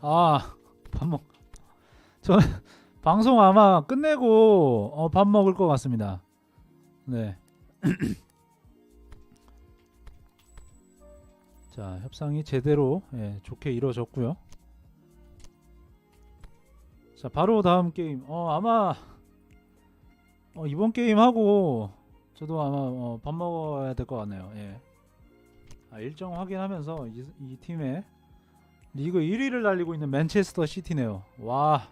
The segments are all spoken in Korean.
아, 밥 먹. 저 방송 아마 끝내고 어, 밥 먹을 것 같습니다. 네. 자, 협상이 제대로 예, 좋게 이루어졌고요. 자, 바로 다음 게임. 어, 아마 어, 이번 게임 하고 저도 아마 어, 밥 먹어야 될 것 같네요. 예. 아, 일정 확인하면서 이, 이 팀의 리그 1위를 달리고 있는 맨체스터 시티네요. 와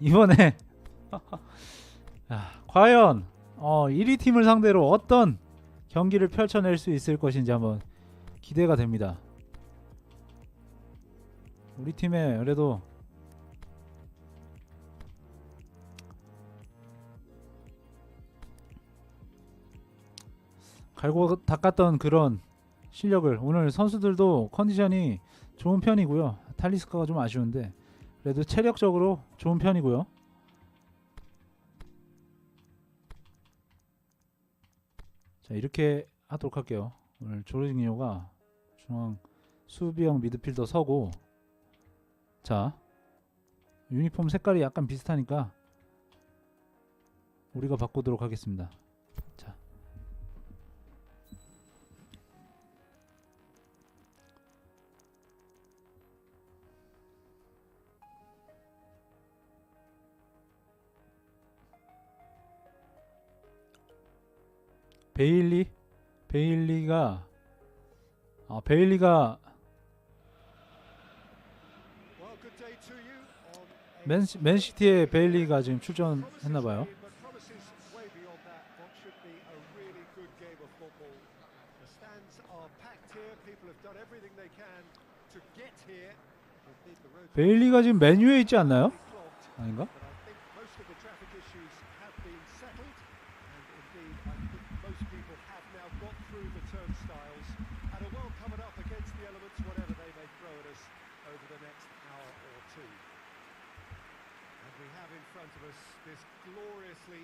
이번에 야, 과연 어, 1위 팀을 상대로 어떤 경기를 펼쳐낼 수 있을 것인지 한번 기대가 됩니다. 우리 팀에 그래도 갈고 닦았던 그런 실력을 오늘 선수들도 컨디션이 좋은 편이고요. 탈리스카가 좀 아쉬운데 그래도 체력적으로 좋은 편이고요. 자 이렇게 하도록 할게요. 오늘 조르징요가 중앙 수비형 미드필더 서고 자 유니폼 색깔이 약간 비슷하니까 우리가 바꾸도록 하겠습니다. 베일리 베일리가 아 베일리가 맨 맨시티의 베일리가 지금 출전했나 봐요. 베일리가 지금 메뉴에 있지 않나요? 아닌가?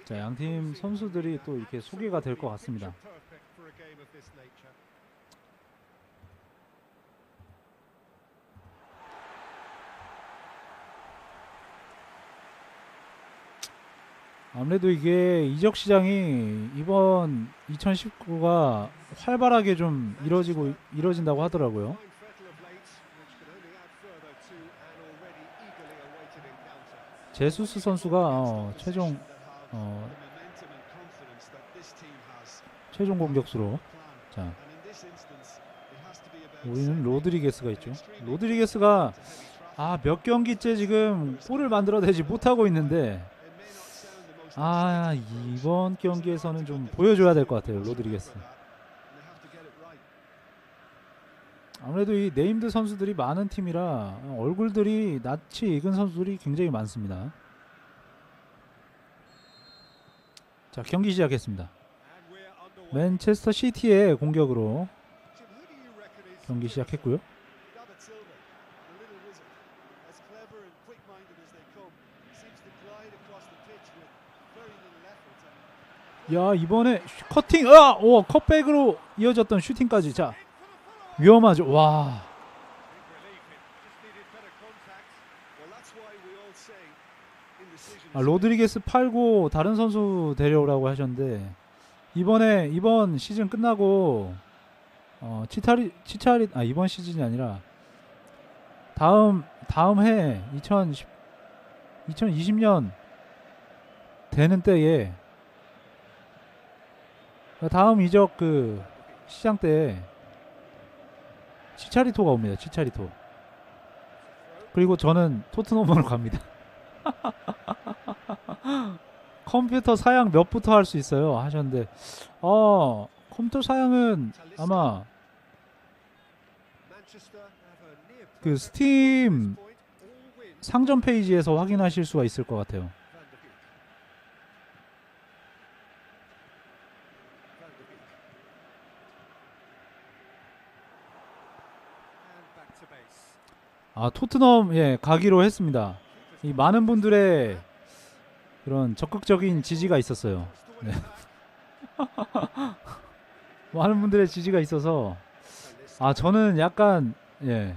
자, 양팀 선수들이 또 이렇게 소개가 될 것 같습니다. 아무래도 이게 이적 시장이 이번 2019가 활발하게 좀 이뤄지고 이뤄진다고 하더라고요. 제수스 선수가 어, 최종 어, 최종 공격수로 자 우리는 로드리게스가 있죠. 로드리게스가 아 몇 경기째 지금 골을 만들어내지 못하고 있는데 아 이번 경기에서는 좀 보여줘야 될 것 같아요 로드리게스. 아무래도 이 네임드 선수들이 많은 팀이라 얼굴들이 낯이 익은 선수들이 굉장히 많습니다. 자 경기 시작했습니다. 맨체스터 시티의 공격으로 경기 시작했고요. 야 이번에 슈- 커팅 아 오 컷백으로 이어졌던 슈팅까지 자 위험하죠. 와. 아, 로드리게스 팔고 다른 선수 데려오라고 하셨는데 이번에 이번 시즌 끝나고 어 치타리 치차리 아 이번 시즌이 아니라 다음 다음 해 2010, 2020년 되는 때에 다음 이적 그 시장 때 치차리토가 옵니다. 치차리토. 그리고 저는 토트넘으로 갑니다. 컴퓨터 사양 몇부터 할 수 있어요 하셨는데 어 컴퓨터 사양은 아마 그 스팀 상점 페이지에서 확인하실 수가 있을 것 같아요. 아 토트넘 예 가기로 했습니다. 이 많은 분들의 그런 적극적인 지지가 있었어요. 네. 많은 분들의 지지가 있어서 아 저는 약간 예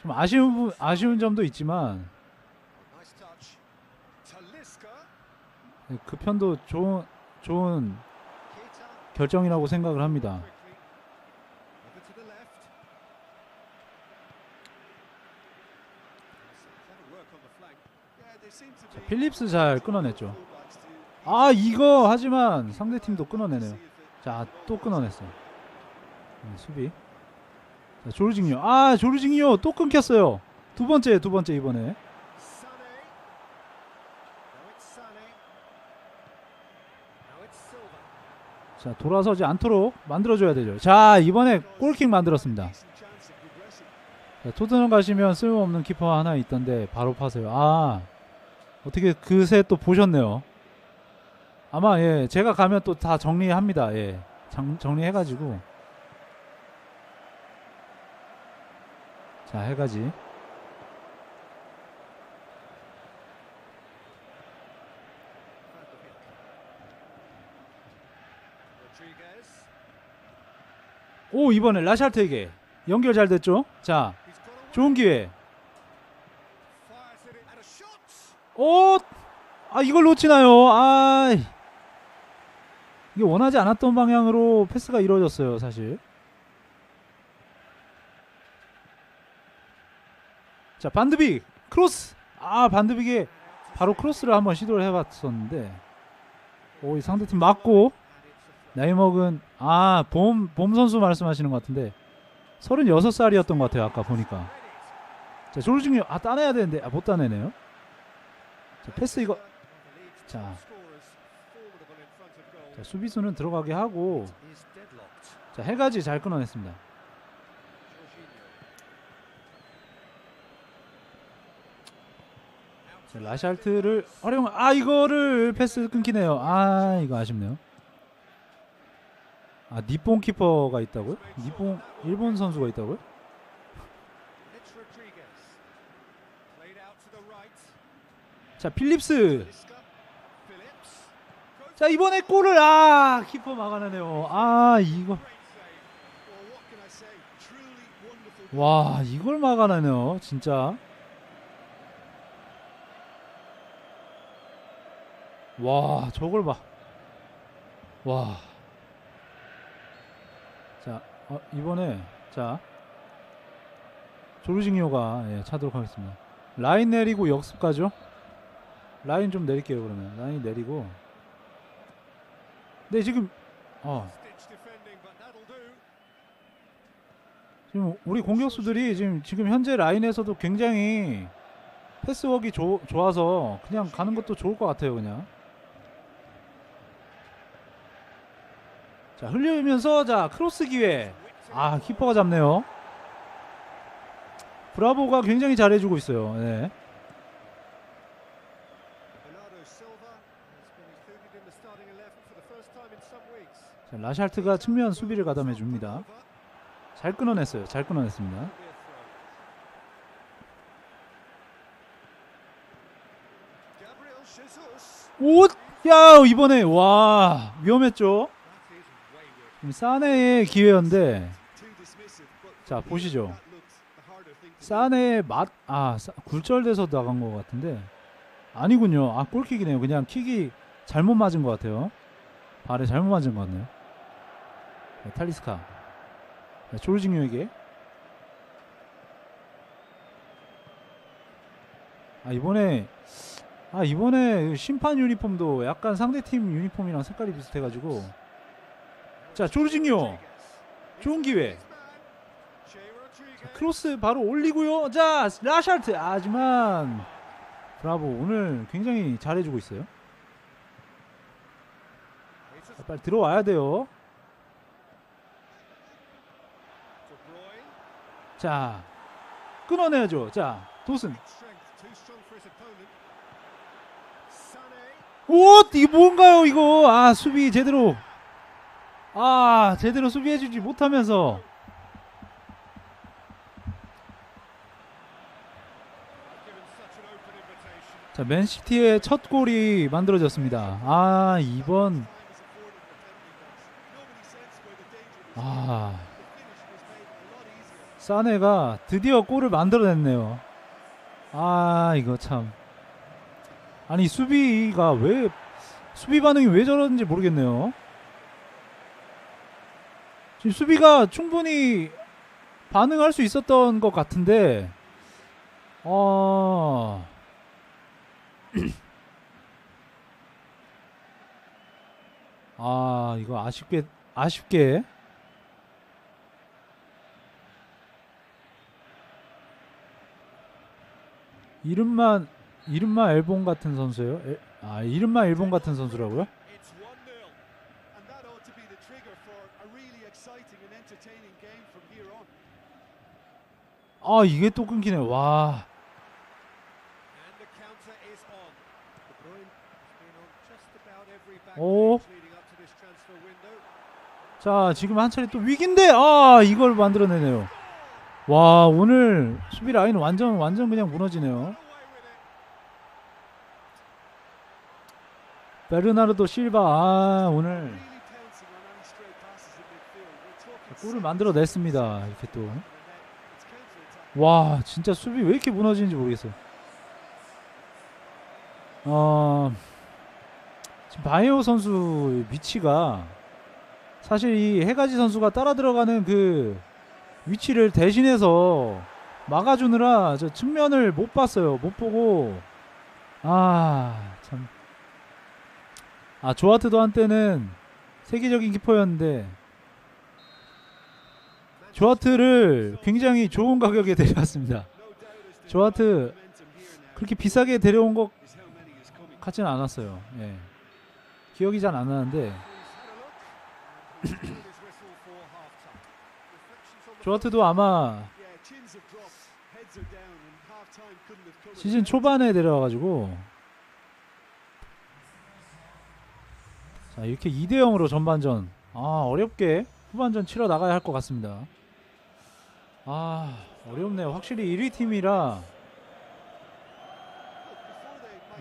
좀 아쉬운 부- 아쉬운 점도 있지만. Talisca. 그 편도 좋은 좋은. 결정이라고 생각을 합니다. 필립스 잘 끊어냈죠. 아 이거 하지만 상대 팀도 끊어내네요. 자 또 끊어냈어. 네, 수비. 자 조르징요. 아 조르징요 또 끊겼어요. 두 번째 두 번째 이번에. 자 돌아서지 않도록 만들어줘야 되죠. 자 이번에 골킥 만들었습니다. 자, 토트넘 가시면 쓸모없는 키퍼 하나 있던데 바로 파세요. 아 어떻게 그새 또 보셨네요. 아마 예 제가 가면 또 다 정리합니다. 예 정, 정리해가지고 자 해가지. 오 이번에 라샬트에게 연결 잘 됐죠? 자. 좋은 기회. 오, 아 이걸 놓치나요? 아, 이게 원하지 않았던 방향으로 패스가 이루어졌어요, 사실. 자 반드빅 크로스. 아 반드빅에 바로 크로스를 한번 시도를 해봤었는데, 오이 상대팀 맞고 나이 먹은 아봄 봄 선수 말씀하시는 것 같은데, 36살이었던 것 같아요, 아까 보니까. 자 조르징요 아 따내야 되는데 아, 못 따내네요. 자, 패스 이거 자. 자, 수비수는 들어가게 하고. 자 해가지 잘 끊어냈습니다. 자, 라샬트를 활용 아 이거를 패스 끊기네요. 아 이거 아쉽네요. 아 니뽕 키퍼가 있다고요? 니뽕 일본 선수가 있다고요? 자 필립스. 자 이번에 골을 아 키퍼 막아내네요. 아 이거. 와 이걸 막아내네요 진짜. 와 저걸 봐와. 자 어, 이번에 자. 조르징요가 예, 차도록 하겠습니다. 라인 내리고 역습 가죠 라인 좀 내릴게요 그러면. 라인 내리고. 네 지금 어. 지금 우리 공격수들이 지금 지금 현재 라인에서도 굉장히 패스워크 조, 좋아서 그냥 가는 것도 좋을 것 같아요 그냥. 자 흘리면서 자 크로스 기회. 아 키퍼가 잡네요. 브라보가 굉장히 잘해주고 있어요. 네. 자, 라샬트가 측면 수비를 가담해 줍니다 잘 끊어냈어요 잘 끊어냈습니다. 오! 야 이번에 와 위험했죠 사네의 기회였는데 자 보시죠. 사네의 맛, 아, 사- 굴절돼서 나간 것 같은데 아니군요. 아, 골킥이네요. 그냥 킥이 잘못 맞은 것 같아요. 발에 잘못 맞은 것 같네요. 네, 탈리스카. 네, 조르징요에게. 아 이번에 아 이번에 심판 유니폼도 약간 상대 팀 유니폼이랑 색깔이 비슷해가지고 자 조르징요 좋은 기회 Rodriguez. 크로스 바로 올리고요. 자 라샬트 하지만 브라보 오늘 굉장히 잘해주고 있어요. 자, 빨리 들어와야 돼요. 자 끊어내야죠. 자 도슨. 오 이게 뭔가요 이거? 아 수비 제대로 아 제대로 수비해주지 못하면서. 자 맨시티의 첫 골이 만들어졌습니다. 아 이번 아. 사네가 드디어 골을 만들어냈네요. 아 이거 참 아니 수비가 왜 수비 반응이 왜 저러는지 모르겠네요. 지금 수비가 충분히 반응할 수 있었던 것 같은데 어 아 이거 아쉽게 아쉽게 이름만 이름만 앨범 같은 선수예요? 에, 아 이름만 앨범 같은 선수라고요? It's 1-0. And that ought to be the trigger for a really exciting and entertaining game from here on. 아 이게 또 끊기네 와 오. 자 지금 한 차례 또 위기인데 아 이걸 만들어내네요 와 오늘 수비 라인 완전 완전 그냥 무너지네요. 베르나르도 실바 아 오늘 골을 만들어냈습니다 이렇게. 또 와 진짜 수비 왜 이렇게 무너지는지 모르겠어요 어 지금 바이오 선수 위치가 사실 이 해가지 선수가 따라 들어가는 그 위치를 대신해서 막아주느라 저 측면을 못 봤어요 못 보고 아 참 아 조아트도 한때는 세계적인 키퍼였는데 조아트를 굉장히 좋은 가격에 데려왔습니다. 조아트 그렇게 비싸게 데려온 것. 같지는 않았어요. 예. 기억이 잘 안 나는데 조아트도 아마 시즌 초반에 데려와가지고 자 이렇게 2대 0으로 전반전 아 어렵게 후반전 치러 나가야 할 것 같습니다. 아 어렵네요. 확실히 1위 팀이라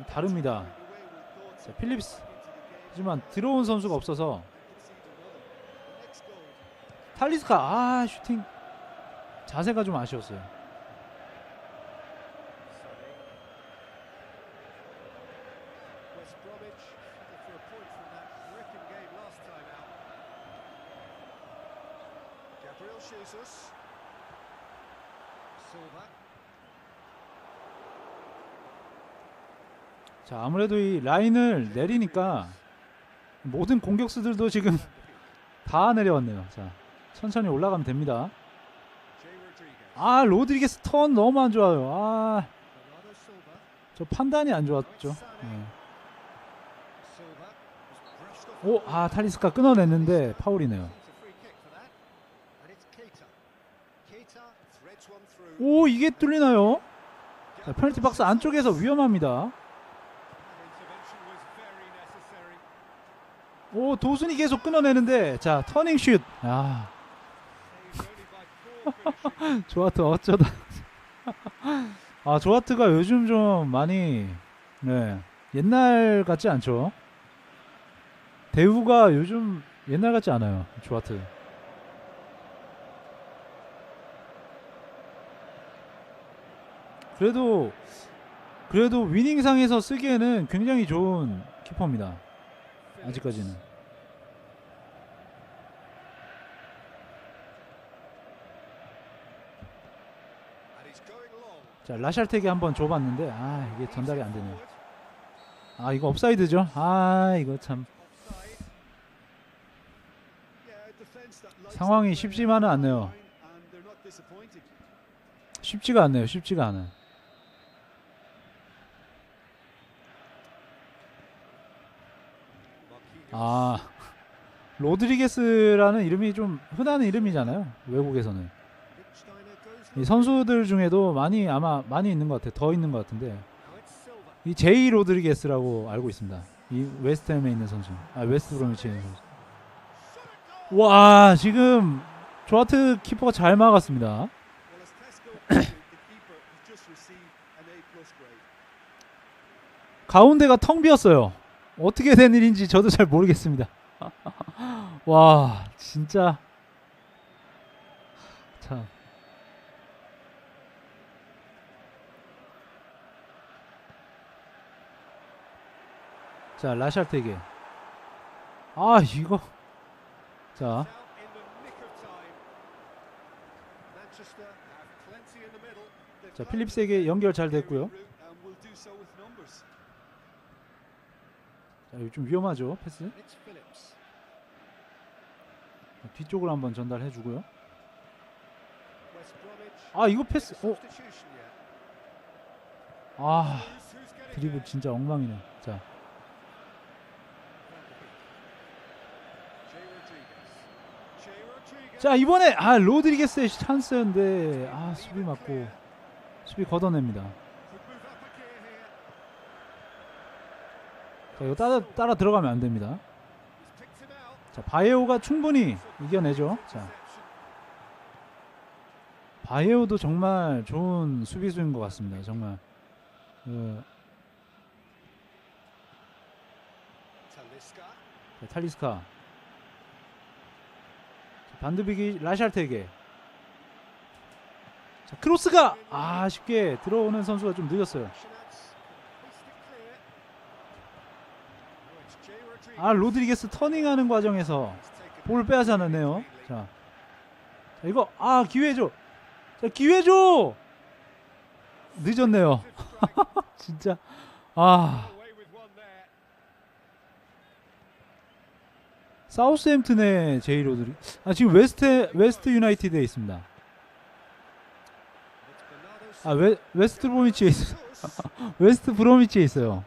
다릅니다. 자, 필립스 하지만 들어온 선수가 없어서 탈리스카 아 슈팅 자세가 좀 아쉬웠어요. 자 아무래도 이 라인을 내리니까 모든 공격수들도 지금 다 내려왔네요. 자 천천히 올라가면 됩니다. 아 로드리게스 턴 너무 안 좋아요. 아저 Bernardo Silva. 판단이 안 좋았죠. 예. Off 오, 아 탈리스카 끊어냈는데 파울이네요. 오 이게 뚫리나요? 자, 페널티 박스 안쪽에서 위험합니다. 오 도순이 계속 끊어내는데 자 터닝 슛. 아 조아트 어쩌다. 아 조아트가 요즘 좀 많이 네 옛날 같지 않죠? 대우가 요즘 옛날 같지 않아요. 조아트. 그래도 그래도 위닝상에서 쓰기에는 굉장히 좋은 키퍼입니다. 아직까지는. 자 라샬텍이 한번 줘봤는데 아 이게 전달이 안 되네요. 아 이거 업사이드죠? 아 이거 참 상황이 쉽지만은 않네요. 쉽지가 않네요. 쉽지가 않아요. 아 로드리게스라는 이름이 좀 흔한 이름이잖아요. 외국에서는 선수들 중에도 많이 아마 많이 있는 것 같아요. 더 있는 것 같은데. 이 제이 로드리게스라고 알고 있습니다. 이 웨스트햄에 있는 선수, 아 웨스트 브로미치에 있는 선수. 와 지금 조아트 키퍼가 잘 막았습니다. 가운데가 텅 비었어요. 어떻게 된 일인지 저도 잘 모르겠습니다. 와, 진짜 참 자 라샬테게. 아 이거. 자 자 필립스에게 연결 잘 됐고요. 자 좀 위험하죠 패스. 뒤쪽으로 한번 전달해 주고요. West Bromwich. 아 이거 패스. 어. 아 드리블? 진짜 엉망이네. 자 자 이번에 아 로드리게스의 찬스였는데 아 수비 맞고 수비 걷어냅니다. 자 이거 따라 따라 들어가면 안 됩니다. 자 바이오가 충분히 이겨내죠. 자. 바이오도 정말 좋은 수비수인 것 같습니다. 정말 그. 자, 탈리스카 자, 반드비기 라샬테게 자 크로스가 아 쉽게 들어오는 선수가 좀 늦었어요. 아 로드리게스 터닝하는 과정에서 볼을 빼앗지 않았네요. 자, 자 이거 아 기회 줘. 자 기회 줘. 늦었네요. 진짜 아 사우스햄튼의 제이 로드리. 아 지금 웨스트 웨스트 유나이티드에 있습니다. 아 웨, 웨스트 브로미치에 있, Silva. 웨스트 브로미치에 있어요.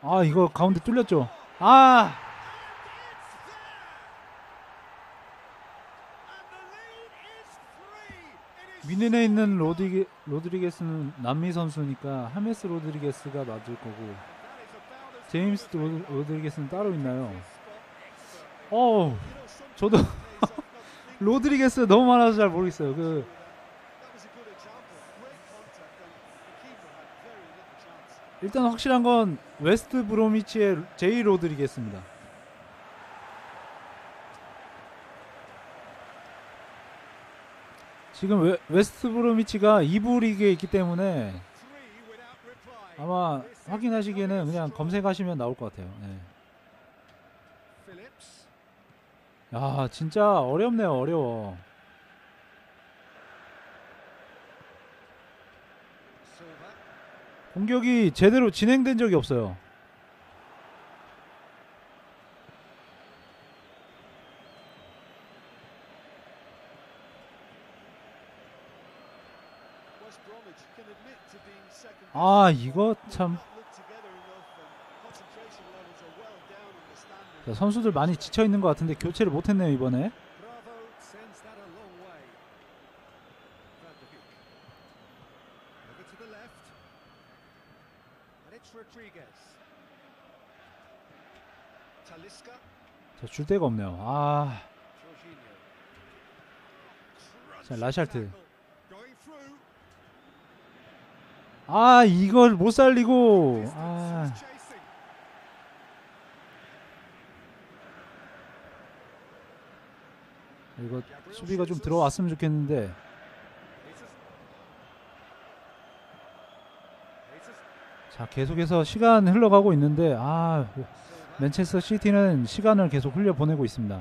아 이거 가운데 뚫렸죠. 아 미넨에 있는 로드리게, 로드리게스는 남미 선수니까 하메스 로드리게스가 맞을 거고 제임스 로, 로드리게스는 따로 있나요? 어 저도 로드리게스 너무 많아서 잘 모르겠어요. 그 일단 확실한 건 웨스트 브로미치의 제이 로드리게스입니다. 지금 웨, 웨스트 브로미치가 2부 리그에 있기 때문에 아마 확인하시기에는 그냥 검색하시면 나올 것 같아요. 네. 야 진짜 어렵네요 어려워. 공격이 제대로 진행된 적이 없어요. 아. 이거 참. 자, 선수들 많이 지쳐 있는 것 같은데 교체를 못했네요 이번에. 자, 줄 데가 없네요. 아. 자, 라샬트. 아 이걸 못 살리고. 아. 이거 수비가 좀 들어왔으면 좋겠는데. 자, 계속해서 시간 흘러가고 있는데 아. 맨체스터 시티는 시간을 계속 흘려 보내고 있습니다.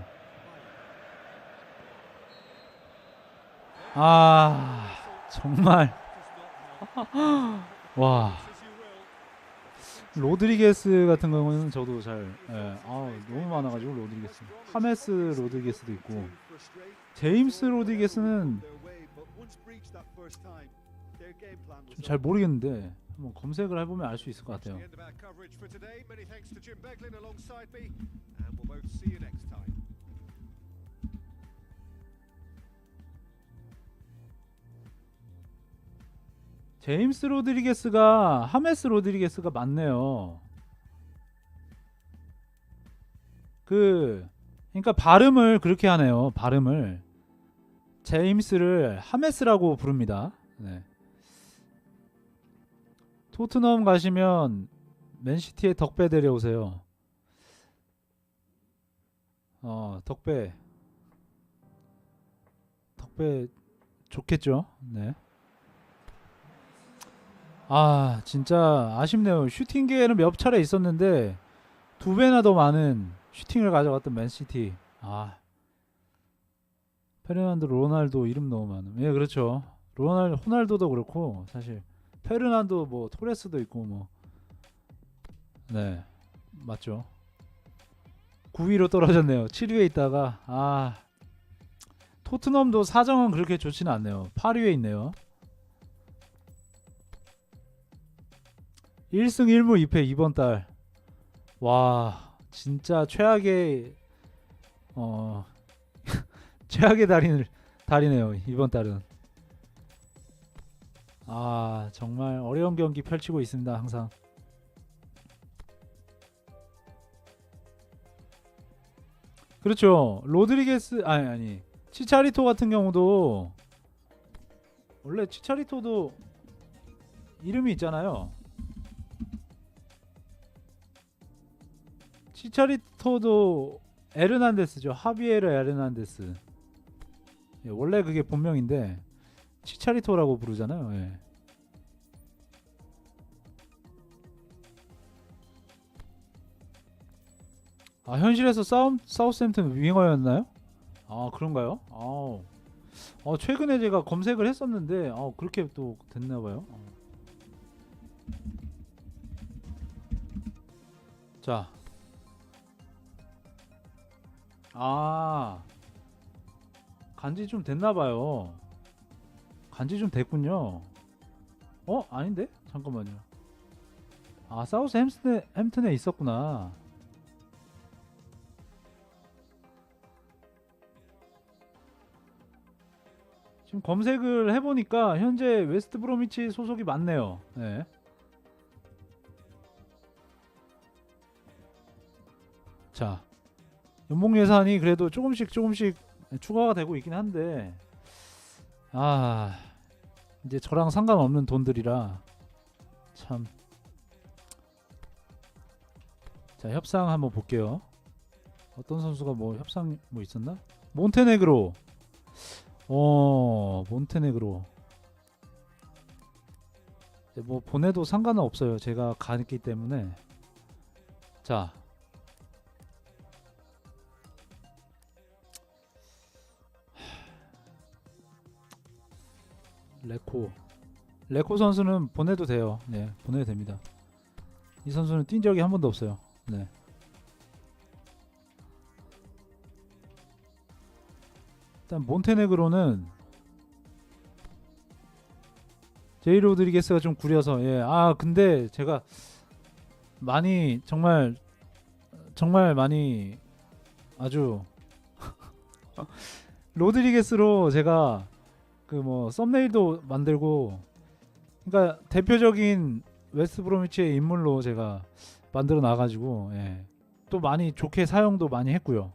아, 정말 와. 로드리게스 같은 경우는 저도 잘, 예, 아 너무 많아가지고 로드리게스, 하메스 로드리게스도 있고, 제임스 로드리게스는 좀 잘 모르겠는데 한번 검색을 해보면 알 수 있을 것 같아요. 제임스 로드리게스가 하메스 로드리게스가 맞네요. 그 그러니까 발음을 그렇게 하네요. 발음을 제임스를 하메스라고 부릅니다. 네. 토트넘 가시면 맨시티에 덕배 데려오세요. 어, 덕배. 덕배 좋겠죠? 네. 아 진짜 아쉽네요. 슈팅 기회는 몇 차례 있었는데 두 배나 더 많은 슈팅을 가져갔던 맨시티. 아 페르난도 로날도 이름 너무 많음. 예 그렇죠. 로날 호날두도 그렇고 사실 페르난도 뭐 토레스도 있고 뭐 네 맞죠. 9위로 떨어졌네요. 7위에 있다가 아 토트넘도 사정은 그렇게 좋지는 않네요. 8위에 있네요. 1승 1무 2패 이번 달. 와, 진짜 최악의 어 최악의 달인 달이네요. 이번 달은. 아, 정말 어려운 경기 펼치고 있습니다. 항상. 그렇죠. 로드리게스 아니 아니. 치차리토 같은 경우도 원래 치차리토도 이름이 있잖아요. 치차리토도 에르난데스죠. 하비에르 에르난데스. 예, 원래 그게 본명인데 치차리토라고 부르잖아요. 예. 아 현실에서 싸움 사우스햄튼 윙어였나요? 아 그런가요? 아우. 어, 최근에 제가 검색을 했었는데 어, 그렇게 또 됐나 봐요. 어. 자. 아. 간지 좀 됐나 봐요. 간지 좀 됐군요. 어? 아닌데? 잠깐만요. 아, 사우스 햄스테, 햄튼에 있었구나. 지금 검색을 해보니까 현재 웨스트 브로미치 소속이 많네요. 네. 자, 연봉 예산이 그래도 조금씩 조금씩 추가가 되고 있긴 한데, 아, 이제 저랑 상관없는 돈들이라 참. 자, 협상 한번 볼게요. 어떤 선수가 뭐 협상 뭐 있었나? 몬테네그로. 어, 몬테네그로. 이제 뭐 보내도 상관은 없어요. 제가 가기 때문에. 자. 레코. 레코 선수는 보내도 돼요. 네, 보내도 됩니다. 이 선수는 뛴 적이 한 번도 없어요. 네. 일단 몬테네그로는 제이 로드리게스가 좀 구려서 예. 아 근데 제가 많이 정말 정말 많이 아주 로드리게스로 제가 그 뭐 썸네일도 만들고 그러니까 대표적인 웨스트 브로미치의 인물로 제가 만들어 놔 가지고 예. 또 많이 좋게 사용도 많이 했고요.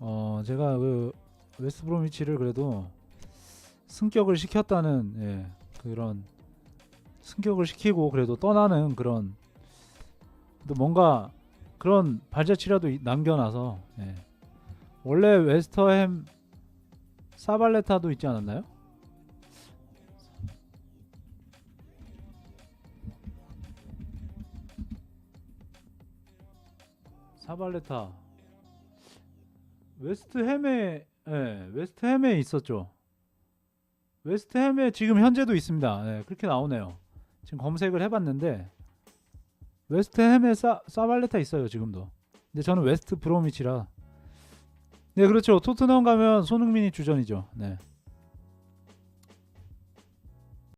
어 제가 그 웨스트 브로미치를 그래도 승격을 시켰다는 예, 그런 승격을 시키고 그래도 떠나는 그런 또 뭔가 그런 발자취라도 이- 남겨놔서 예. 원래 웨스터햄 사발레타도 있지 않았나요? 사발레타 웨스트햄에 예, 웨스트햄에 있었죠. 웨스트햄에 지금 현재도 있습니다. 예, 그렇게 나오네요. 지금 검색을 해봤는데 웨스트햄에 사, 사발레타 있어요 지금도. 근데 저는 웨스트 브로미치라. 네 그렇죠. 토트넘 가면 손흥민이 주전이죠. 네.